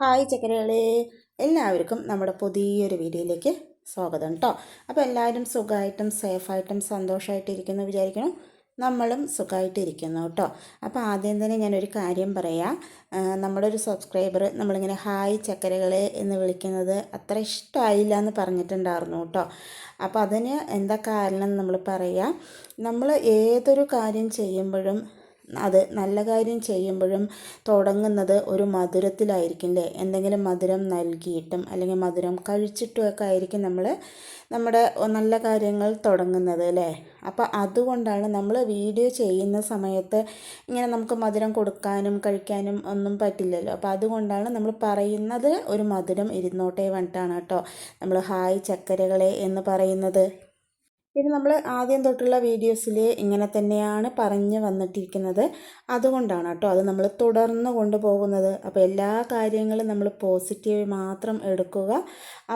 Hi ചക്കരകളെ. എല്ലാവർക്കും നമ്മുടെ പുതിയൊരു വീഡിയോയിലേക്ക് സ്വാഗതം കേട്ടോ അപ്പോൾ എല്ലാവരും സുഖമായിട്ടും സേഫായിട്ടും സന്തോഷമായിട്ടും ഇരിക്കുന്നു വിചാരിക്കണം നമ്മളും സുഖമായിട്ടിരിക്കുന്നു കേട്ടോ അപ്പോൾ ആദ്യം തന്നെ ഞാനൊരു കാര്യം പറയാം. നമ്മുടെ ഒരു സബ്സ്ക്രൈബർ നമ്മളിങ്ങനെ ഹായ് ചക്കരകളെ എന്ന് വിളിക്കുന്നത് അത്ര ഇഷ്ടമായില്ല എന്ന് പറഞ്ഞിട്ടുണ്ടായിരുന്നു കേട്ടോ അപ്പോൾ അതിന് എന്താ കാരണം നമ്മൾ പറയാം. നമ്മൾ ഏതൊരു കാര്യം ചെയ്യുമ്പോഴും അത് നല്ല കാര്യം ചെയ്യുമ്പോഴും തുടങ്ങുന്നത് ഒരു മധുരത്തിലായിരിക്കും അല്ലേ എന്തെങ്കിലും മധുരം നൽകിയിട്ടും അല്ലെങ്കിൽ മധുരം കഴിച്ചിട്ടും ഒക്കെ ആയിരിക്കും നമ്മൾ നമ്മുടെ നല്ല കാര്യങ്ങൾ തുടങ്ങുന്നത് അല്ലേ അപ്പോൾ അതുകൊണ്ടാണ് നമ്മൾ വീഡിയോ ചെയ്യുന്ന സമയത്ത് ഇങ്ങനെ നമുക്ക് മധുരം കൊടുക്കാനും കഴിക്കാനും ഒന്നും പറ്റില്ലല്ലോ. അപ്പോൾ അതുകൊണ്ടാണ് നമ്മൾ പറയുന്നത് ഒരു മധുരം ഇരുന്നോട്ടെ പറഞ്ഞിട്ടാണ് കേട്ടോ. നമ്മൾ ഹായ് ചക്കരകളെ എന്ന് പറയുന്നത്. ഇത് നമ്മൾ ആദ്യം തൊട്ടുള്ള വീഡിയോസിൽ ഇങ്ങനെ തന്നെയാണ് പറഞ്ഞു വന്നിട്ടിരിക്കുന്നത്. അതുകൊണ്ടാണ് കേട്ടോ അത് നമ്മൾ തുടർന്ന് കൊണ്ടുപോകുന്നത് അപ്പോൾ എല്ലാ കാര്യങ്ങളും നമ്മൾ പോസിറ്റീവ് മാത്രം എടുക്കുക.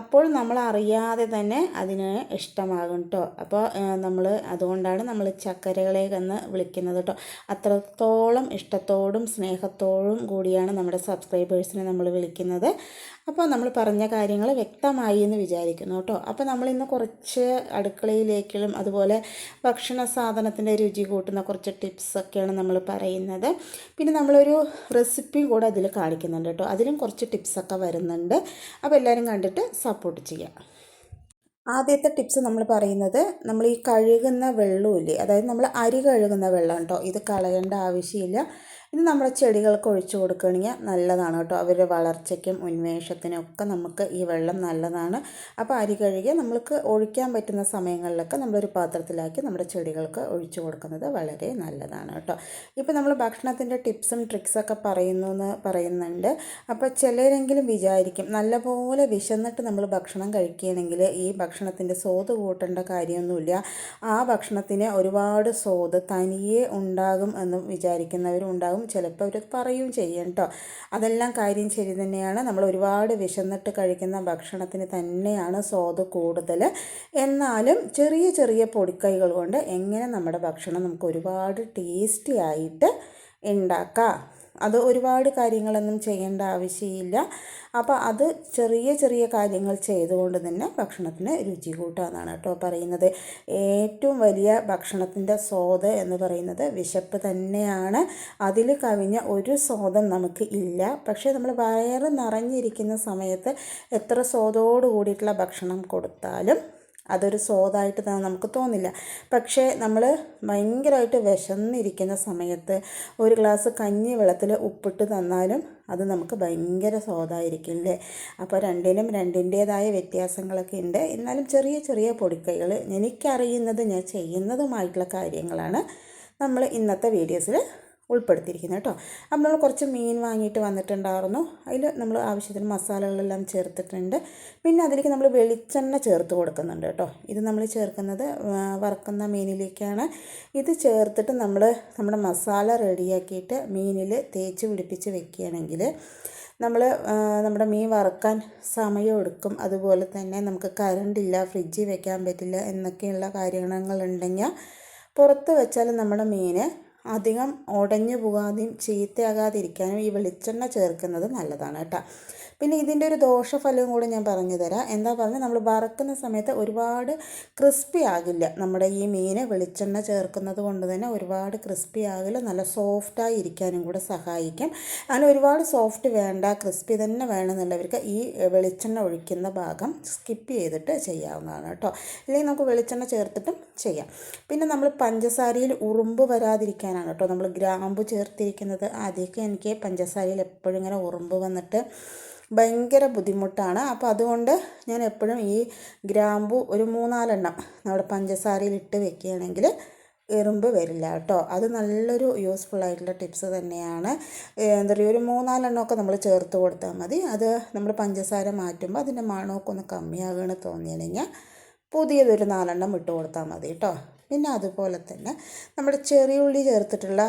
അപ്പോൾ നമ്മൾ അറിയാതെ തന്നെ അതിന് ഇഷ്ടമാകും കേട്ടോ അപ്പോൾ നമ്മൾ അതുകൊണ്ടാണ് നമ്മൾ ചക്കരകളെ എന്ന് വിളിക്കുന്നത് കേട്ടോ അത്രത്തോളം ഇഷ്ടത്തോടും സ്നേഹത്തോടും കൂടിയാണ് നമ്മുടെ സബ്സ്ക്രൈബേഴ്സിനെ നമ്മൾ വിളിക്കുന്നത്. അപ്പോൾ നമ്മൾ പറഞ്ഞ കാര്യങ്ങൾ വ്യക്തമായി എന്ന് വിചാരിക്കുന്നു കേട്ടോ അപ്പോൾ നമ്മൾ നമ്മളിന്ന് കുറച്ച് അടുക്കളയിലേക്കും അതുപോലെ ഭക്ഷണ സാധനത്തിന്റെ രുചി കൂട്ടുന്ന കുറച്ച് ടിപ്സൊക്കെയാണ് നമ്മൾ പറയുന്നത്. പിന്നെ നമ്മളൊരു റെസിപ്പിയും കൂടെ അതിൽ കാണിക്കുന്നുണ്ട് കേട്ടോ. അതിലും കുറച്ച് ടിപ്സൊക്കെ വരുന്നുണ്ട്. അപ്പോൾ എല്ലാവരും കണ്ടിട്ട് സപ്പോർട്ട് ചെയ്യാം ആദ്യത്തെ ടിപ്സ് നമ്മൾ പറയുന്നത് നമ്മൾ ഈ കഴുകുന്ന വെള്ളമില്ലേ? അതായത് നമ്മൾ അരി കഴുകുന്ന വെള്ളം കേട്ടോ. ഇത് കളയേണ്ട ആവശ്യമില്ല. ഇത് നമ്മുടെ ചെടികൾക്ക് ഒഴിച്ചു കൊടുക്കുകയാണെങ്കിൽ നല്ലതാണ് കേട്ടോ. അവരുടെ വളർച്ചയ്ക്കും ഉന്മേഷത്തിനും ഒക്കെ നമുക്ക് ഈ വെള്ളം നല്ലതാണ്. അപ്പോൾ അരി കഴുകി നമ്മൾക്ക് ഒഴിക്കാൻ പറ്റുന്ന സമയങ്ങളിലൊക്കെ നമ്മളൊരു പാത്രത്തിലാക്കി നമ്മുടെ ചെടികൾക്ക് ഒഴിച്ചു കൊടുക്കുന്നത് വളരെ നല്ലതാണ് കേട്ടോ. ഇപ്പോൾ നമ്മൾ ഭക്ഷണത്തിന്റെ ടിപ്സും ട്രിക്സൊക്കെ പറയുന്നു എന്ന് പറയുന്നുണ്ട്. അപ്പോൾ ചിലരെങ്കിലും വിചാരിക്കും നല്ലപോലെ വിശന്നിട്ട് നമ്മൾ ഭക്ഷണം കഴിക്കുകയാണെങ്കിൽ ഈ ഭക്ഷണത്തിന്റെ സ്വാദ് കൂട്ടേണ്ട കാര്യമൊന്നുമില്ല. ആ ഭക്ഷണത്തിന് ഒരുപാട് സ്വാദ് തനിയെ ഉണ്ടാകും എന്ന് വിചാരിക്കുന്നവരും ഉണ്ടാകും ചിലപ്പോൾ അവർ പറയുകയും ചെയ്യും കേട്ടോ അതെല്ലാം കാര്യം ശരി തന്നെയാണ്. നമ്മൾ ഒരുപാട് വിശന്നിട്ട് കഴിക്കുന്ന ഭക്ഷണത്തിന് തന്നെയാണ് സ്വാദ് കൂടുതൽ എന്നാലും ചെറിയ ചെറിയ പൊടിക്കൈകൾ കൊണ്ട് എങ്ങനെ നമ്മുടെ ഭക്ഷണം നമുക്ക് ഒരുപാട് ടേസ്റ്റി ആയിട്ട് ഉണ്ടാക്കാം. അത് ഒരുപാട് കാര്യങ്ങളൊന്നും ചെയ്യേണ്ട ആവശ്യമില്ല. അപ്പോൾ അത് ചെറിയ ചെറിയ കാര്യങ്ങൾ ചെയ്തുകൊണ്ട് തന്നെ ഭക്ഷണത്തിന് രുചി കൂട്ടാമെന്നാണ് കേട്ടോ പറയുന്നത്. ഏറ്റവും വലിയ ഭക്ഷണത്തിന്റെ സ്വാദ് എന്ന് പറയുന്നത് വിശപ്പ് തന്നെയാണ്. അതിൽ കവിഞ്ഞ ഒരു സ്വാദം നമുക്ക് ഇല്ല. പക്ഷേ നമ്മൾ വയറ് നിറഞ്ഞിരിക്കുന്ന സമയത്ത് എത്ര സ്വാദോട് കൂടിയിട്ടുള്ള ഭക്ഷണം കൊടുത്താലും അതൊരു തന്നെ നമുക്ക് തോന്നില്ല. പക്ഷേ നമ്മൾ ഭയങ്കരമായിട്ട് വിശന്നിരിക്കുന്ന സമയത്ത് ഒരു ഗ്ലാസ് കഞ്ഞി വെള്ളത്തിൽ ഉപ്പിട്ട് തന്നാലും അത് നമുക്ക് ഭയങ്കര സ്വാദായിരിക്കും അല്ലേ അപ്പോൾ രണ്ടിനും രണ്ടിന്റേതായ വ്യത്യാസങ്ങളൊക്കെ ഉണ്ട്. എന്നാലും ചെറിയ ചെറിയ പൊടിക്കൈകൾ എനിക്കറിയുന്നത് ഞാൻ ചെയ്യുന്നതുമായിട്ടുള്ള കാര്യങ്ങളാണ് നമ്മൾ ഇന്നത്തെ വീഡിയോസിൽ ഉൾപ്പെടുത്തിയിരിക്കുന്നത് കേട്ടോ. അപ്പം നമ്മൾ കുറച്ച് മീൻ വാങ്ങിയിട്ട് വന്നിട്ടുണ്ടായിരുന്നു. അതിൽ നമ്മൾ ആവശ്യത്തിന് മസാലകളെല്ലാം ചേർത്തിട്ടുണ്ട്. പിന്നെ അതിലേക്ക് നമ്മൾ വെളിച്ചെണ്ണ ചേർത്ത് കൊടുക്കുന്നുണ്ട് കേട്ടോ. ഇത് നമ്മൾ ചേർക്കുന്നത് വറക്കുന്ന മീനിലേക്കാണ്. ഇത് ചേർത്തിട്ട് നമ്മൾ നമ്മുടെ മസാല റെഡിയാക്കിയിട്ട് മീനിൽ തേച്ച് പിടിപ്പിച്ച് വെക്കുകയാണെങ്കിൽ നമ്മൾ നമ്മുടെ മീൻ വറക്കാൻ സമയം എടുക്കും. അതുപോലെ തന്നെ നമുക്ക് കറണ്ടില്ല ഫ്രിഡ്ജിൽ വെക്കാൻ പറ്റില്ല എന്നൊക്കെയുള്ള കാര്യങ്ങളുണ്ടെങ്കിൽ പുറത്ത് വെച്ചാൽ നമ്മുടെ മീൻ അധികം ഉടഞ്ഞു പോകാതെയും ചീത്തയാകാതിരിക്കാനും ഈ വെളിച്ചെണ്ണ ചേർക്കുന്നത് നല്ലതാണ് കേട്ടോ. പിന്നെ ഇതിന്റെ ഒരു ദോഷഫലവും കൂടി ഞാൻ പറഞ്ഞു തരാം. എന്താ പറഞ്ഞാൽ നമ്മൾ വറക്കുന്ന സമയത്ത് ഒരുപാട് ക്രിസ്പി ആകില്ല. നമ്മുടെ ഈ മീൻ വെളിച്ചെണ്ണ ചേർക്കുന്നത് കൊണ്ട് തന്നെ ഒരുപാട് ക്രിസ്പി ആകില്ല. നല്ല സോഫ്റ്റായി ഇരിക്കാനും കൂടെ സഹായിക്കും. അങ്ങനെ ഒരുപാട് സോഫ്റ്റ് വേണ്ട ക്രിസ്പി തന്നെ വേണമെന്നുള്ളവർക്ക് ഈ വെളിച്ചെണ്ണ ഒഴിക്കുന്ന ഭാഗം സ്കിപ്പ് ചെയ്തിട്ട് ചെയ്യാവുന്നതാണ് കേട്ടോ. അല്ലെങ്കിൽ നമുക്ക് വെളിച്ചെണ്ണ ചേർത്തിട്ടും ചെയ്യാം. പിന്നെ നമ്മൾ പഞ്ചസാരയിൽ ഉറുമ്പ് വരാതിരിക്കാനാണ് കേട്ടോ. നമ്മൾ ഗ്രാമ്പു ചേർത്തിരിക്കുന്നത്. ആദ്യമൊക്കെ എനിക്ക് പഞ്ചസാരയിൽ എപ്പോഴും ഇങ്ങനെ ഉറുമ്പ് വന്നിട്ട് ഭയങ്കര ബുദ്ധിമുട്ടാണ്. അപ്പോൾ അതുകൊണ്ട് ഞാൻ എപ്പോഴും ഈ ഗ്രാമ്പു ഒരു മൂന്നാലെണ്ണം നമ്മുടെ പഞ്ചസാരയിൽ ഇട്ട് വെക്കുകയാണെങ്കിൽ എറുമ്പ് വരില്ല കേട്ടോ. അത് നല്ലൊരു യൂസ്ഫുൾ ആയിട്ടുള്ള ടിപ്സ് തന്നെയാണ്. എന്താ പറയുക ഒരു മൂന്നാലെണ്ണമൊക്കെ നമ്മൾ ചേർത്ത് കൊടുത്താൽ മതി. അത് നമ്മൾ പഞ്ചസാര മാറ്റുമ്പോൾ അതിന്റെ മണമൊക്കെ ഒന്ന് കമ്മിയാകുകയാണ് തോന്നിയാണെങ്കിൽ പുതിയതൊരു നാലെണ്ണം ഇട്ട് കൊടുത്താൽ മതി കേട്ടോ. പിന്നെ അതുപോലെ തന്നെ നമ്മുടെ ചെറിയ ഉള്ളി ചേർത്തിട്ടുള്ള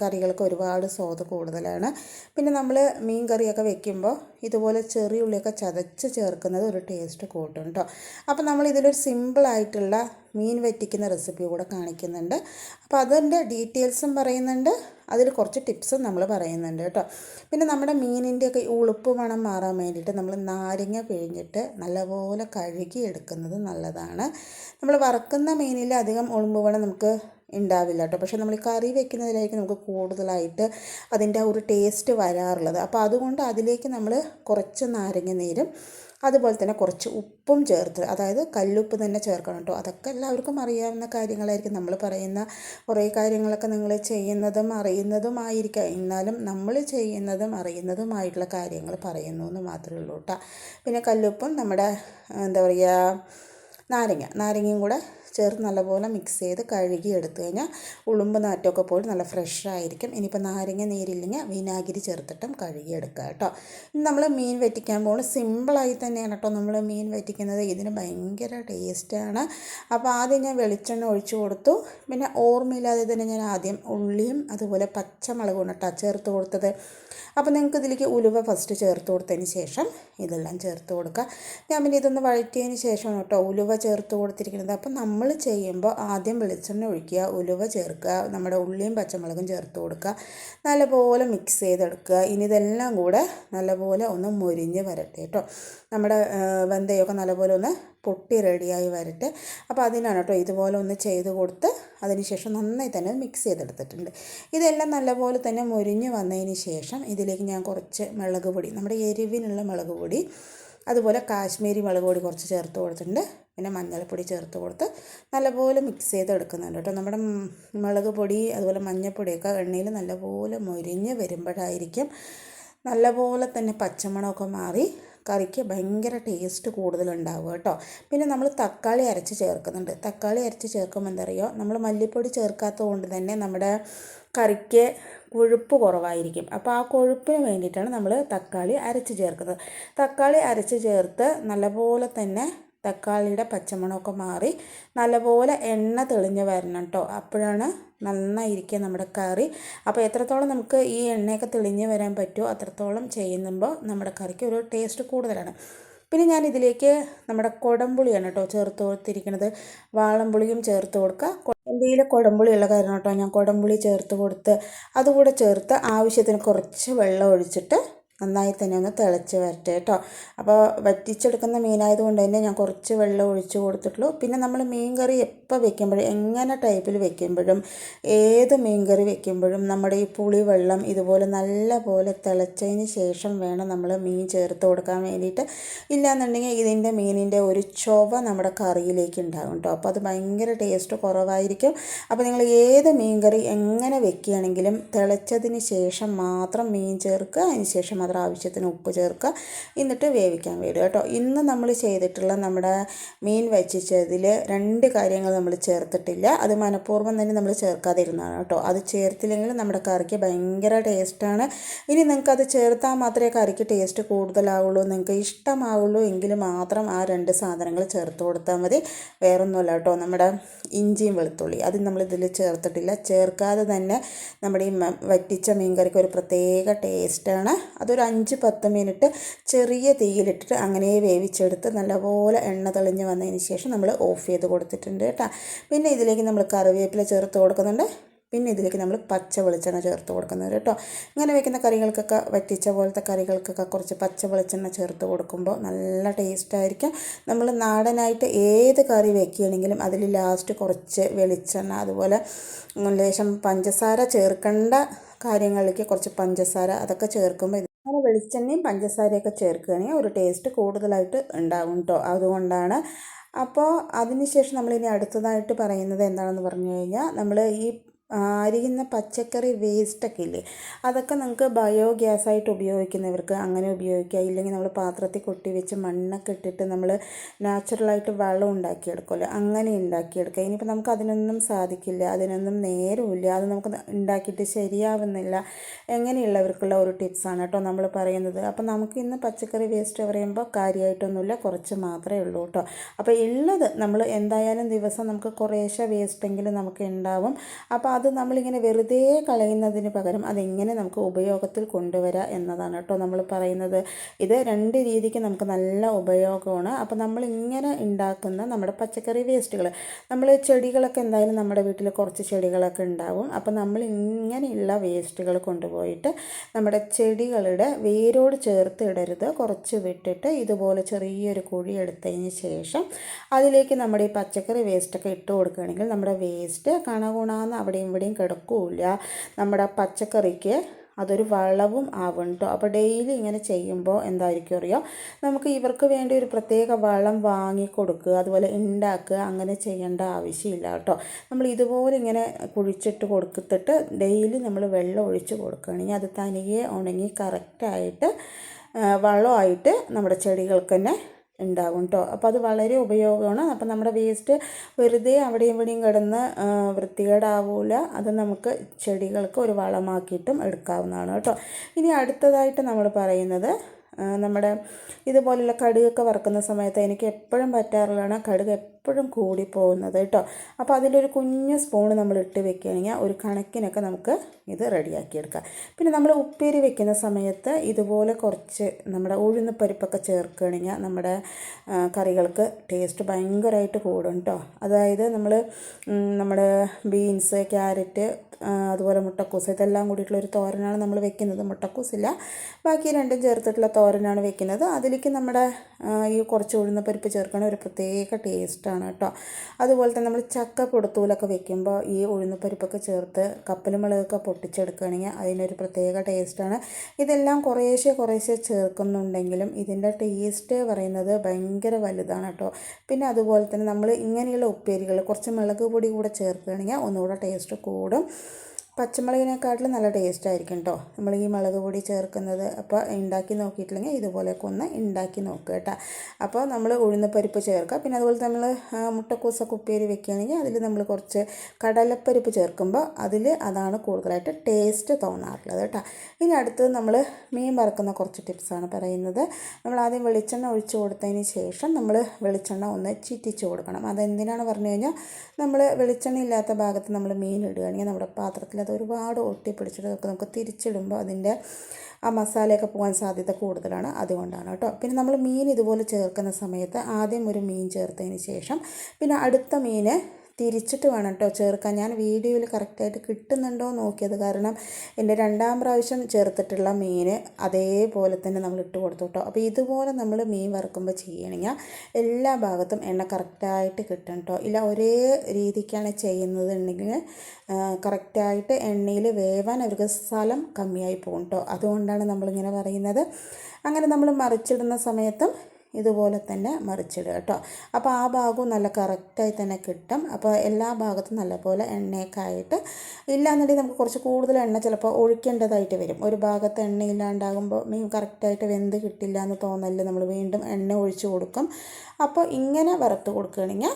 കറികൾക്ക് ഒരുപാട് സ്വാദ് കൂടുതലാണ്. പിന്നെ നമ്മൾ മീൻ കറിയൊക്കെ വെക്കുമ്പോൾ ഇതുപോലെ ചെറിയ ഉള്ളിയൊക്കെ ചതച്ച് ചേർക്കുന്നത് ഒരു ടേസ്റ്റ് കൂട്ടും കേട്ടോ അപ്പോൾ നമ്മൾ ഇതിലൊരു സിമ്പിളായിട്ടുള്ള മീൻ വറ്റിക്കുന്ന റെസിപ്പി കൂടെ കാണിക്കുന്നുണ്ട്. അപ്പോൾ അതിന്റെ ഡീറ്റെയിൽസും പറയുന്നുണ്ട്. അതിൽ കുറച്ച് ടിപ്സും നമ്മൾ പറയുന്നുണ്ട് കേട്ടോ പിന്നെ നമ്മുടെ മീനിന്റെയൊക്കെ ഉളുപ്പ് മണം മാറാൻ വേണ്ടിയിട്ട് നമ്മൾ നാരങ്ങ പിഴിഞ്ഞിട്ട് നല്ലപോലെ കഴുകി എടുക്കുന്നത് നല്ലതാണ്. നമ്മൾ വറക്കുന്ന മീനിൽ അധികം ഉളുമ്പ് നമുക്ക് ഉണ്ടാവില്ല കേട്ടോ. പക്ഷേ നമ്മൾ കറി വെക്കുന്നതിലായിരിക്കും നമുക്ക് കൂടുതലായിട്ട് അതിന്റെ ഒരു ടേസ്റ്റ് വരാറുള്ളത്. അപ്പോൾ അതുകൊണ്ട് അതിലേക്ക് നമ്മൾ കുറച്ച് നാരങ്ങ നീരും അതുപോലെ തന്നെ കുറച്ച് ഉപ്പും ചേർത്ത് അതായത് കല്ലുപ്പ് തന്നെ ചേർക്കണം കേട്ടോ. അതൊക്കെ എല്ലാവർക്കും അറിയാവുന്ന കാര്യങ്ങളായിരിക്കും. നമ്മൾ പറയുന്ന കുറേ കാര്യങ്ങളൊക്കെ നിങ്ങൾ ചെയ്യുന്നതും അറിയുന്നതുമായിരിക്കാം എന്നാലും നമ്മൾ ചെയ്യുന്നതും അറിയുന്നതുമായിട്ടുള്ള കാര്യങ്ങൾ പറയുന്നു എന്ന് മാത്രമേ ഉള്ളൂ കേട്ടോ. പിന്നെ കല്ലുപ്പും നമ്മുടെ എന്താ പറയുക നാരങ്ങ. നാരങ്ങയും കൂടെ ചേർത്ത് നല്ലപോലെ മിക്സ് ചെയ്ത് കഴുകി എടുത്തു കഴിഞ്ഞാൽ ഉളുമ്പ് നാറ്റമൊക്കെ പോയി നല്ല ഫ്രഷ് ആയിരിക്കും. ഇനിയിപ്പോൾ നാരങ്ങ നീരില്ലെങ്കിൽ വിനാഗിരി ചേർത്തിട്ടും കഴുകി എടുക്കുക കേട്ടോ നമ്മൾ മീൻ വറ്റിക്കാൻ പോകുന്നത് സിമ്പിളായി തന്നെയാണ് കേട്ടോ. നമ്മൾ മീൻ വറ്റിക്കുന്നത് ഇതിന് ഭയങ്കര ടേസ്റ്റാണ് അപ്പോൾ ആദ്യം ഞാൻ വെളിച്ചെണ്ണ ഒഴിച്ചു കൊടുത്തു. പിന്നെ ഓർമ്മയില്ലാതെ തന്നെ ഞാൻ ആദ്യം ഉള്ളിയും അതുപോലെ പച്ചമുളകും കേട്ടോ ചേർത്ത് കൊടുത്തത്. അപ്പോൾ നിങ്ങൾക്ക് ഇതിലേക്ക് ഉലുവ ഫസ്റ്റ് ചേർത്ത് കൊടുത്തതിന് ശേഷം ഇതെല്ലാം ചേർത്ത് കൊടുക്കുക. ഞാൻ പിന്നെ ഇതൊന്ന് വഴറ്റിയതിന് ശേഷമാണ് കേട്ടോ ഉലുവ ചേർത്ത് കൊടുത്തിരിക്കുന്നത്. അപ്പോൾ നമ്മൾ ചെയ്യുമ്പോൾ ആദ്യം വെളിച്ചെണ്ണ ഒഴിക്കുക ഉലുവ ചേർക്കുക നമ്മുടെ ഉള്ളിയും പച്ചമുളകും ചേർത്ത് കൊടുക്കുക നല്ലപോലെ മിക്സ് ചെയ്തെടുക്കുക. ഇനി ഇതെല്ലാം കൂടെ നല്ലപോലെ ഒന്ന് മുരിഞ്ഞ് വരട്ടെ കേട്ടോ നമ്മുടെ വെന്തയൊക്കെ നല്ലപോലെ ഒന്ന് പൊട്ടി റെഡിയായി വരട്ടെ. അപ്പോൾ അതിനാണ് കേട്ടോ ഇതുപോലെ ഒന്ന് ചെയ്ത് കൊടുത്ത് അതിന് ശേഷം നന്നായി തന്നെ മിക്സ് ചെയ്തെടുത്തിട്ടുണ്ട്. ഇതെല്ലാം നല്ലപോലെ തന്നെ മുരിഞ്ഞ് വന്നതിന് ശേഷം ഇതിലേക്ക് ഞാൻ കുറച്ച് മുളക് പൊടി നമ്മുടെ എരിവിനുള്ള മുളക് പൊടി അതുപോലെ കാശ്മീരി മുളക് പൊടി കുറച്ച് ചേർത്ത് കൊടുത്തിട്ടുണ്ട്. പിന്നെ മഞ്ഞൾപ്പൊടി ചേർത്ത് കൊടുത്ത് നല്ലപോലെ മിക്സ് ചെയ്ത് എടുക്കുന്നുണ്ട് കേട്ടോ. നമ്മുടെ മുളക് പൊടി അതുപോലെ മഞ്ഞൾപ്പൊടിയൊക്കെ എണ്ണയിൽ നല്ലപോലെ മൊരിഞ്ഞ് വരുമ്പോഴായിരിക്കും നല്ലപോലെ തന്നെ പച്ചമണമൊക്കെ മാറി കറിക്ക് ഭയങ്കര ടേസ്റ്റ് കൂടുതലുണ്ടാവുക കേട്ടോ. പിന്നെ നമ്മൾ തക്കാളി അരച്ച് ചേർക്കുന്നുണ്ട്. തക്കാളി അരച്ച് ചേർക്കുമ്പോൾ എന്താ പറയുക നമ്മൾ മല്ലിപ്പൊടി ചേർക്കാത്തത് കൊണ്ട് തന്നെ നമ്മുടെ കറിക്ക് കൊഴുപ്പ് കുറവായിരിക്കും. അപ്പോൾ ആ കൊഴുപ്പിന് വേണ്ടിയിട്ടാണ് നമ്മൾ തക്കാളി അരച്ച് ചേർക്കുന്നത്. തക്കാളി അരച്ച് ചേർത്ത് നല്ലപോലെ തന്നെ തക്കാളിയുടെ പച്ചമണമൊക്കെ മാറി നല്ലപോലെ എണ്ണ തെളിഞ്ഞ് വരണം കേട്ടോ അപ്പോഴാണ് നന്നായിരിക്കുക നമ്മുടെ കറി. അപ്പോൾ എത്രത്തോളം നമുക്ക് ഈ എണ്ണയൊക്കെ തെളിഞ്ഞ് വരാൻ പറ്റുമോ അത്രത്തോളം ചെയ്യുമ്പോൾ നമ്മുടെ കറിക്ക് ഒരു ടേസ്റ്റ് കൂടുതലാണ്. പിന്നെ ഞാൻ ഇതിലേക്ക് നമ്മുടെ കുടംപുളിയാണ് കേട്ടോ ചേർത്ത് കൊടുത്തിരിക്കുന്നത്. വാളംപുളിയും ചേർത്ത് കൊടുക്കുക. എന്റെ കയ്യിൽ കുടംപുളി ഉള്ള കാരണം കേട്ടോ ഞാൻ കുടംപുളി ചേർത്ത് കൊടുത്ത് അതുകൂടെ ചേർത്ത് ആവശ്യത്തിന് കുറച്ച് വെള്ളം ഒഴിച്ചിട്ട് നന്നായി തന്നെ ഒന്ന് തിളച്ച് വരട്ടെ കേട്ടോ. അപ്പോൾ വറ്റിച്ചെടുക്കുന്ന മീനായതുകൊണ്ട് തന്നെ ഞാൻ കുറച്ച് വെള്ളം ഒഴിച്ച് കൊടുത്തിട്ടുള്ളൂ. പിന്നെ നമ്മൾ മീൻ കറി എപ്പോൾ വെക്കുമ്പോഴും എങ്ങനെ ടൈപ്പിൽ വെക്കുമ്പോഴും ഏത് മീൻ കറി വെക്കുമ്പോഴും നമ്മുടെ ഈ പുളി വെള്ളം ഇതുപോലെ നല്ല പോലെ തിളച്ചതിന് ശേഷം വേണം നമ്മൾ മീൻ ചേർത്ത് കൊടുക്കാൻ വേണ്ടിയിട്ട്. ഇല്ലാന്നുണ്ടെങ്കിൽ ഇതിന്റെ മീനിന്റെ ഒരു ചൊവ നമ്മുടെ കറിയിലേക്ക് ഉണ്ടാകും കേട്ടോ. അപ്പോൾ അത് ഭയങ്കര ടേസ്റ്റ് കുറവായിരിക്കും. അപ്പോൾ നിങ്ങൾ ഏത് മീൻ കറി എങ്ങനെ വെക്കുകയാണെങ്കിലും തിളച്ചതിന് ശേഷം മാത്രം മീൻ ചേർക്കുക. അതിന് ശേഷം മാത്രം ആവശ്യത്തിന് ഉപ്പ് ചേർക്കുക. എന്നിട്ട് വേവിക്കാൻ വിടുക കേട്ടോ. ഇന്ന് നമ്മൾ ചെയ്തിട്ടുള്ള നമ്മുടെ മീൻ വച്ചിച്ചതിൽ രണ്ട് കാര്യങ്ങൾ നമ്മൾ ചേർത്തിട്ടില്ല. അത് മനഃപൂർവം തന്നെ നമ്മൾ ചേർക്കാതിരുന്നതാണ് കേട്ടോ. അത് ചേർത്തില്ലെങ്കിൽ നമ്മുടെ കറിക്ക് ഭയങ്കര ടേസ്റ്റാണ്. ഇനി നിങ്ങൾക്ക് അത് ചേർത്താൽ മാത്രമേ കറിക്ക് ടേസ്റ്റ് കൂടുതലാവുള്ളൂ നിങ്ങൾക്ക് ഇഷ്ടമാവുള്ളൂ എങ്കിൽ മാത്രം ആ രണ്ട് സാധനങ്ങൾ ചേർത്ത് കൊടുത്താൽ മതി. വേറൊന്നുമല്ല കേട്ടോ. നമ്മുടെ ഇഞ്ചിയും വെളുത്തുള്ളി അത് നമ്മൾ ഇതിൽ ചേർത്തിട്ടില്ല. ചേർക്കാതെ തന്നെ നമ്മുടെ ഈ വറ്റിച്ച മീൻ കറിക്ക് ഒരു പ്രത്യേക ടേസ്റ്റാണ്. അതൊരു അഞ്ച് പത്ത് മിനിറ്റ് ചെറിയ തീയിലിട്ടിട്ട് അങ്ങനെ വേവിച്ചെടുത്ത് നല്ലപോലെ എണ്ണ തെളിഞ്ഞ് വന്നതിന് ശേഷം നമ്മൾ ഓഫ് ചെയ്ത് കൊടുത്തിട്ടുണ്ട് കേട്ടോ. പിന്നെ ഇതിലേക്ക് നമ്മൾ കറിവേപ്പില ചേർത്ത് കൊടുക്കുന്നുണ്ട്. പിന്നെ ഇതിലേക്ക് നമ്മൾ പച്ച വെളിച്ചെണ്ണ ചേർത്ത് കൊടുക്കുന്നത് കേട്ടോ. ഇങ്ങനെ വെക്കുന്ന കറികൾക്കൊക്കെ വറ്റിച്ച പോലത്തെ കറികൾക്കൊക്കെ കുറച്ച് പച്ച വെളിച്ചെണ്ണ ചേർത്ത് കൊടുക്കുമ്പോൾ നല്ല ടേസ്റ്റായിരിക്കും നമ്മൾ നാടനായിട്ട് ഏത് കറി വെക്കുകയാണെങ്കിലും അതിൽ ലാസ്റ്റ് കുറച്ച് വെളിച്ചെണ്ണ അതുപോലെ ലേശം പഞ്ചസാര ചേർക്കേണ്ട കാര്യങ്ങളിലേക്ക് കുറച്ച് പഞ്ചസാര അതൊക്കെ ചേർക്കുമ്പോൾ അങ്ങനെ വെളിച്ചെണ്ണയും പഞ്ചസാരയൊക്കെ ചേർക്കുകയാണെങ്കിൽ ഒരു ടേസ്റ്റ് കൂടുതലായിട്ട് ഉണ്ടാകും കേട്ടോ അതുകൊണ്ടാണ്. അപ്പോൾ അതിനുശേഷം നമ്മളിനി അടുത്തതായിട്ട് പറയുന്നത് എന്താണെന്ന് പറഞ്ഞു കഴിഞ്ഞാൽ നമ്മൾ ഈ അരിയുന്ന പച്ചക്കറി വേസ്റ്റൊക്കെ ഇല്ലേ അതൊക്കെ നമുക്ക് ബയോഗ്യാസായിട്ട് ഉപയോഗിക്കുന്നവർക്ക് അങ്ങനെ ഉപയോഗിക്കുക ഇല്ലെങ്കിൽ നമ്മൾ പാത്രത്തിൽ കൊട്ടി വെച്ച് മണ്ണൊക്കെ ഇട്ടിട്ട് നമ്മൾ നാച്ചുറലായിട്ട് വെള്ളം ഉണ്ടാക്കിയെടുക്കുമല്ലോ. അങ്ങനെ ഉണ്ടാക്കിയെടുക്കുക ഇനിയിപ്പോൾ നമുക്ക് അതിനൊന്നും സാധിക്കില്ല അതിനൊന്നും നേരമില്ല അത് നമുക്ക് ഉണ്ടാക്കിയിട്ട് ശരിയാവുന്നില്ല. എങ്ങനെയുള്ളവർക്കുള്ള ഒരു ടിപ്സാണ് കേട്ടോ നമ്മൾ പറയുന്നത്. അപ്പോൾ നമുക്ക് ഇന്ന് പച്ചക്കറി വേസ്റ്റ് പറയുമ്പോൾ കാര്യമായിട്ടൊന്നുമില്ല കുറച്ച് മാത്രമേ ഉള്ളൂ കേട്ടോ. അപ്പോൾ ഉള്ളത് നമ്മൾ എന്തായാലും ദിവസം നമുക്ക് കുറേശ്ശെ വേസ്റ്റെങ്കിലും നമുക്ക് ഉണ്ടാവും. അപ്പോൾ അത് നമ്മളിങ്ങനെ വെറുതെ കളയുന്നതിന് പകരം അതെങ്ങനെ നമുക്ക് ഉപയോഗത്തിൽ കൊണ്ടുവരാം എന്നതാണ് കേട്ടോ നമ്മൾ പറയുന്നത്. ഇത് രണ്ട് രീതിക്ക് നമുക്ക് നല്ല ഉപയോഗമാണ്. അപ്പോൾ നമ്മളിങ്ങനെ ഉണ്ടാക്കുന്ന നമ്മുടെ പച്ചക്കറി വേസ്റ്റുകൾ നമ്മൾ ചെടികളൊക്കെ എന്തായാലും നമ്മുടെ വീട്ടിൽ കുറച്ച് ചെടികളൊക്കെ ഉണ്ടാവും. അപ്പോൾ നമ്മൾ ഇങ്ങനെയുള്ള വേസ്റ്റുകൾ കൊണ്ടുപോയിട്ട് നമ്മുടെ ചെടികളുടെ വേരോട് ചേർത്ത് ഇടരുത്. കുറച്ച് വിട്ടിട്ട് ഇതുപോലെ ചെറിയൊരു കുഴി എടുത്തതിന് ശേഷം അതിലേക്ക് നമ്മുടെ ഈ പച്ചക്കറി വേസ്റ്റൊക്കെ ഇട്ട് കൊടുക്കുകയാണെങ്കിൽ നമ്മുടെ വേസ്റ്റ് കണകുണാന്ന് അവിടെയും ഇവിടെയും കിടക്കില്ല. നമ്മുടെ പച്ചക്കറിക്ക് അതൊരു വളവും ആവും കേട്ടോ അപ്പോൾ ഡെയിലി ഇങ്ങനെ ചെയ്യുമ്പോൾ എന്തായിരിക്കും അറിയോ? നമുക്ക് ഇവർക്ക് വേണ്ടി ഒരു പ്രത്യേക വളം വാങ്ങി കൊടുക്കുക അതുപോലെ ഉണ്ടാക്കുക അങ്ങനെ ചെയ്യേണ്ട ആവശ്യമില്ല കേട്ടോ നമ്മൾ ഇതുപോലെ ഇങ്ങനെ കുഴിച്ചിട്ട് കൊടുത്തിട്ട് ഡെയിലി നമ്മൾ വെള്ളം ഒഴിച്ച് കൊടുക്കുകയാണെങ്കിൽ അത് തനിയെ ഉണങ്ങി കറക്റ്റായിട്ട് വളമായിട്ട് നമ്മുടെ ചെടികൾക്ക് തന്നെ ഉണ്ടാകും കേട്ടോ അപ്പോൾ അത് വളരെ ഉപയോഗമാണ്. അപ്പോൾ നമ്മുടെ വേസ്റ്റ് വെറുതെ അവിടെയും ഇവിടെയും കിടന്ന് വൃത്തികേടാവൂല. അത് നമുക്ക് ചെടികൾക്ക് ഒരു വളമാക്കിയിട്ടും എടുക്കാവുന്നതാണ് കേട്ടോ ഇനി അടുത്തതായിട്ട് നമ്മൾ പറയുന്നത് നമ്മുടെ ഇതുപോലുള്ള കടുകൊക്കെ വറക്കുന്ന സമയത്ത് എനിക്ക് എപ്പോഴും പറ്റാറുള്ളതാണ് കടുക് എപ്പോഴും കൂടി പോകുന്നത് കേട്ടോ. അപ്പോൾ അതിലൊരു കുഞ്ഞു സ്പൂൺ നമ്മൾ ഇട്ട് വെക്കുകയാണെങ്കിൽ ഒരു കണക്കിനൊക്കെ നമുക്ക് ഇത് റെഡിയാക്കിയെടുക്കാം. പിന്നെ നമ്മൾ ഉപ്പേരി വെക്കുന്ന സമയത്ത് ഇതുപോലെ കുറച്ച് നമ്മുടെ ഉഴുന്ന് പരിപ്പൊക്കെ ചേർക്കുകയാണെങ്കിൽ നമ്മുടെ കറികൾക്ക് ടേസ്റ്റ് ഭയങ്കരമായിട്ട് കൂടും കേട്ടോ. അതായത് നമ്മൾ നമ്മുടെ ബീൻസ് ക്യാരറ്റ് അതുപോലെ മുട്ടക്കൂസ്. ഇതെല്ലാം കൂടിയിട്ടുള്ള ഒരു തോരനാണ് നമ്മൾ വെക്കുന്നത്. മുട്ടക്കൂസില്ല. ബാക്കി രണ്ടും ചേർത്തിട്ടുള്ള തോരനാണ് വെക്കുന്നത്. അതിലേക്ക് നമ്മുടെ ഈ കുറച്ച് ഉഴുന്ന പരിപ്പ് ചേർക്കണ ഒരു പ്രത്യേക ടേസ്റ്റാണ് കേട്ടോ. അതുപോലെ തന്നെ നമ്മൾ ചക്ക പൊടുത്തൂലൊക്കെ വെക്കുമ്പോൾ ഈ ഉഴുന്ന പരിപ്പൊക്കെ ചേർത്ത് കപ്പലുമുളകൊക്കെ പൊട്ടിച്ചെടുക്കുകയാണെങ്കിൽ അതിനൊരു പ്രത്യേക ടേസ്റ്റാണ്. ഇതെല്ലാം കുറേശ്ശെ കുറേശ്ശെ ചേർക്കുന്നുണ്ടെങ്കിലും ഇതിന്റെ ടേസ്റ്റ് പറയുന്നത് ഭയങ്കര വലുതാണ് കേട്ടോ. പിന്നെ അതുപോലെ തന്നെ നമ്മൾ ഇങ്ങനെയുള്ള ഉപ്പേരികൾ കുറച്ച് മുളക് പൊടി കൂടെ ചേർക്കുകയാണെങ്കിൽ ഒന്നുകൂടെ ടേസ്റ്റ് കൂടും. പച്ചമുളകിനെക്കാട്ടിലും നല്ല ടേസ്റ്റ് ആയിരിക്കും കേട്ടോ നമ്മൾ ഈ മുളക് പൊടി ചേർക്കുന്നത് അപ്പോൾ ഉണ്ടാക്കി നോക്കിയിട്ടില്ലെങ്കിൽ ഇതുപോലെയൊക്കെ ഒന്ന് ഉണ്ടാക്കി നോക്കുക കേട്ടോ. അപ്പോൾ നമ്മൾ ഉഴുന്നപ്പരിപ്പ് ചേർക്കുക. പിന്നെ അതുപോലെ നമ്മൾ മുട്ടക്കൂസൊക്കെ ഉപ്പേരി വെക്കുകയാണെങ്കിൽ അതിൽ നമ്മൾ കുറച്ച് കടലപ്പരിപ്പ് ചേർക്കുമ്പോൾ അതിൽ അതാണ് കൂടുതലായിട്ട് ടേസ്റ്റ് തോന്നാറുള്ളത് കേട്ടോ. ഇനി അടുത്തത് നമ്മൾ മീൻ വറക്കുന്ന കുറച്ച് ടിപ്സാണ് പറയുന്നത്. നമ്മൾ ആദ്യം വെളിച്ചെണ്ണ ഒഴിച്ചു കൊടുത്തതിന് ശേഷം നമ്മൾ വെളിച്ചെണ്ണ ഒന്ന് ചിറ്റിച്ച് കൊടുക്കണം. അതെന്തിനാണ് പറഞ്ഞു കഴിഞ്ഞാൽ നമ്മൾ വെളിച്ചെണ്ണ ഇല്ലാത്ത ഭാഗത്ത് നമ്മൾ മീൻ ഇടുകയാണെങ്കിൽ നമ്മുടെ പാത്രത്തിൽ അത് ഒരുപാട് ഒട്ടിപ്പിടിച്ചിട്ട് നമുക്ക് തിരിച്ചിടുമ്പോൾ അതിന്റെ ആ മസാലയൊക്കെ പോകാൻ സാധ്യത കൂടുതലാണ്. അതുകൊണ്ടാണ് കേട്ടോ. പിന്നെ നമ്മൾ മീൻ ഇതുപോലെ ചേർക്കുന്ന സമയത്ത് ആദ്യം ഒരു മീൻ ചേർത്തതിന് ശേഷം പിന്നെ അടുത്ത മീൻ തിരിച്ചിട്ട് വേണം കേട്ടോ ചേർക്കാൻ ഞാൻ വീഡിയോയിൽ കറക്റ്റായിട്ട് കിട്ടുന്നുണ്ടോ നോക്കിയത് കാരണം എന്റെ രണ്ടാം പ്രാവശ്യം ചേർത്തിട്ടുള്ള മീൻ അതേപോലെ തന്നെ നമ്മൾ ഇട്ട് കൊടുത്തു കേട്ടോ അപ്പോൾ ഇതുപോലെ നമ്മൾ മീൻ വറുക്കുമ്പോൾ ചെയ്യണമെങ്കിൽ എല്ലാ ഭാഗത്തും എണ്ണ കറക്റ്റായിട്ട് കിട്ടും കേട്ടോ ഇല്ല ഒരേ രീതിക്കാണ് ചെയ്യുന്നതുണ്ടെങ്കിൽ കറക്റ്റായിട്ട് എണ്ണയിൽ വേവാൻ അവർക്ക് സ്ഥലം കമ്മിയായി പോകും കേട്ടോ അതുകൊണ്ടാണ് നമ്മളിങ്ങനെ പറയുന്നത്. അങ്ങനെ നമ്മൾ മറിച്ചിടുന്ന സമയത്തും ഇതുപോലെ തന്നെ മറിച്ചിടുക കേട്ടോ. അപ്പോൾ ആ ഭാഗവും നല്ല കറക്റ്റായി തന്നെ കിട്ടും. അപ്പോൾ എല്ലാ ഭാഗത്തും നല്ലപോലെ എണ്ണയൊക്കെ ആയിട്ട് ഇല്ലാന്നുണ്ടെങ്കിൽ നമുക്ക് കുറച്ച് കൂടുതൽ എണ്ണ ചിലപ്പോൾ ഒഴിക്കേണ്ടതായിട്ട് വരും. ഒരു ഭാഗത്ത് എണ്ണ ഇല്ലാണ്ടാകുമ്പോൾ മീൻ കറക്റ്റായിട്ട് വെന്ത് കിട്ടില്ല എന്ന് തോന്നൽ നമ്മൾ വീണ്ടും എണ്ണ ഒഴിച്ച് കൊടുക്കും. അപ്പോൾ ഇങ്ങനെ വറുത്ത് കൊടുക്കുകയാണെങ്കിൽ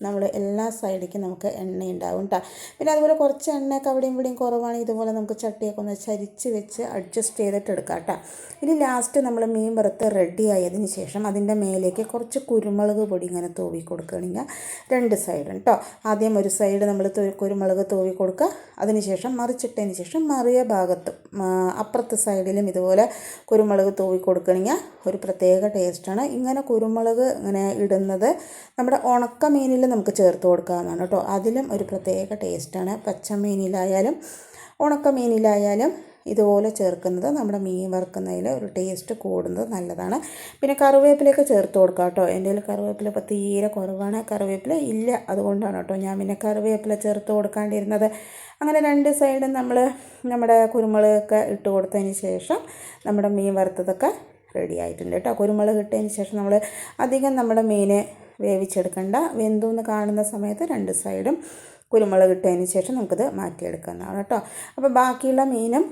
നമ്മൾ എല്ലാ സൈഡിലേക്കും നമുക്ക് എണ്ണ ഉണ്ടാവും കേട്ടോ പിന്നെ അതുപോലെ കുറച്ച് എണ്ണയൊക്കെ അവിടെയും ഇവിടെയും കുറവാണെങ്കിൽ ഇതുപോലെ നമുക്ക് ചട്ടിയൊക്കെ ഒന്ന് ചരിച്ച് വെച്ച് അഡ്ജസ്റ്റ് ചെയ്തിട്ട് എടുക്കാം കേട്ടോ ഇനി ലാസ്റ്റ് നമ്മൾ മീൻ വറുത്ത് റെഡി ആയതിന് ശേഷം അതിന്റെ മേലേക്ക് കുറച്ച് കുരുമുളക് പൊടി ഇങ്ങനെ തൂവി കൊടുക്കുകയാണെങ്കിൽ രണ്ട് സൈഡും കേട്ടോ ആദ്യം ഒരു സൈഡ് നമ്മൾ കുരുമുളക് തൂവി കൊടുക്കുക. അതിനുശേഷം മറിച്ചിട്ടതിന് ശേഷം മറിയ ഭാഗത്തും അപ്പുറത്തെ സൈഡിലും ഇതുപോലെ കുരുമുളക് തൂവി കൊടുക്കുകയാണെങ്കിൽ ഒരു പ്രത്യേക ടേസ്റ്റാണ് ഇങ്ങനെ കുരുമുളക് ഇങ്ങനെ ഇടുന്നത് നമ്മുടെ ഉണക്ക മീനിൽ നമുക്ക് ചേർത്ത് കൊടുക്കാവുന്നതാണ് കേട്ടോ. അതിലും ഒരു പ്രത്യേക ടേസ്റ്റാണ്. പച്ചമീനിലായാലും ഉണക്കമീനിലായാലും ഇതുപോലെ ചേർക്കുന്നത് നമ്മുടെ മീൻ വറുക്കുന്നതിൽ ഒരു ടേസ്റ്റ് കൂടുന്നത് നല്ലതാണ്. പിന്നെ കറിവേപ്പിലയൊക്കെ ചേർത്ത് കൊടുക്കാം കേട്ടോ. എന്റെ കയ്യിൽ കറിവേപ്പില ഇപ്പോൾ തീരെ കുറവാണ്. കറിവേപ്പില ഇല്ല അതുകൊണ്ടാണ് കേട്ടോ ഞാൻ പിന്നെ കറിവേപ്പില ചേർത്ത് കൊടുക്കാണ്ടിരുന്നത്. അങ്ങനെ രണ്ട് സൈഡും നമ്മൾ നമ്മുടെ കുരുമുളകൊക്കെ ഇട്ട് കൊടുത്തതിന് ശേഷം നമ്മുടെ മീൻ വറുത്തതൊക്കെ റെഡി ആയിട്ടുണ്ട് കേട്ടോ. കുരുമുളക് ഇട്ടതിന് ശേഷം നമ്മൾ അധികം നമ്മുടെ മീൻ വേവിച്ചെടുക്കണ്ട. വെന്തു എന്ന് കാണുന്ന സമയത്ത് രണ്ട് സൈഡും കുരുമുളക് ഇട്ടതിന് ശേഷം നമുക്കത് മാറ്റിയെടുക്കുന്നതാണ് കേട്ടോ. അപ്പോൾ ബാക്കിയുള്ള മീനും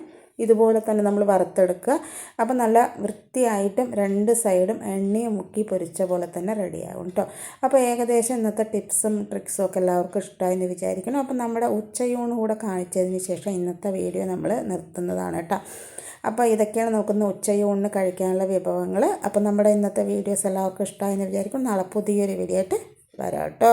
ഇതുപോലെ തന്നെ നമ്മൾ വറുത്തെടുക്കുക. അപ്പോൾ നല്ല വൃത്തിയായിട്ടും രണ്ട് സൈഡും എണ്ണയും മുക്കി പൊരിച്ച പോലെ തന്നെ റെഡിയാകും കേട്ടോ. അപ്പോൾ ഏകദേശം ഇന്നത്തെ ടിപ്സും ട്രിക്സും ഒക്കെ എല്ലാവർക്കും ഇഷ്ടമായി എന്ന് വിചാരിക്കണം അപ്പോൾ നമ്മുടെ ഉച്ചയൂണ് കൂടെ കാണിച്ചതിന് ശേഷം ഇന്നത്തെ വീഡിയോ നമ്മൾ നിർത്തുന്നതാണ് കേട്ടോ. അപ്പോൾ ഇതൊക്കെയാണ് നമുക്കൊന്ന് ഉച്ചയൂണിന് കഴിക്കാനുള്ള വിഭവങ്ങൾ അപ്പോൾ നമ്മുടെ ഇന്നത്തെ വീഡിയോസ് എല്ലാവർക്കും ഇഷ്ടമായി എന്ന് വിചാരിക്കും നാളെ പുതിയൊരു വീഡിയോ ആയിട്ട് വരാം കേട്ടോ